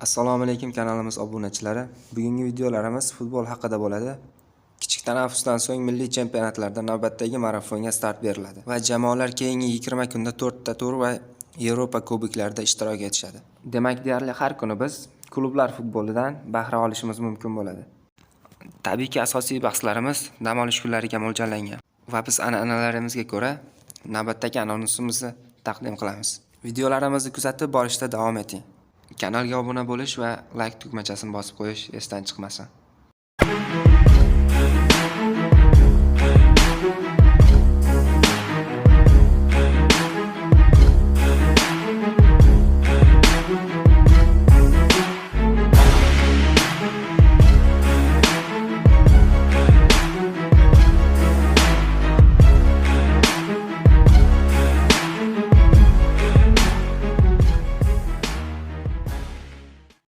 Assalomu alaykum kanalimiz obunachilari. Bugungi videolarimiz futbol haqida bo'ladi. Kichik tanaffusdan so'ng milliy chempionatlarda navbatdagi marafonga start beriladi va jamoalar keyingi 20 kunda 4 ta tur va Yevropa kuboklarida ishtirok etishadi. Demak, deyarli har kuni biz klublar futbolidan bahra olishimiz mumkin bo'ladi. Tabiiyki asosiy bahslarimiz dam olish kunlariga mo'ljallangan va biz an'analarimizga ko'ra navbatdagi anonsimizni taqdim qilamiz. Videolarimizni kuzatib borishda davom eting. Kanalga obuna bo'lish va like tugmachasini bosib qo'yish esdan chiqmasin.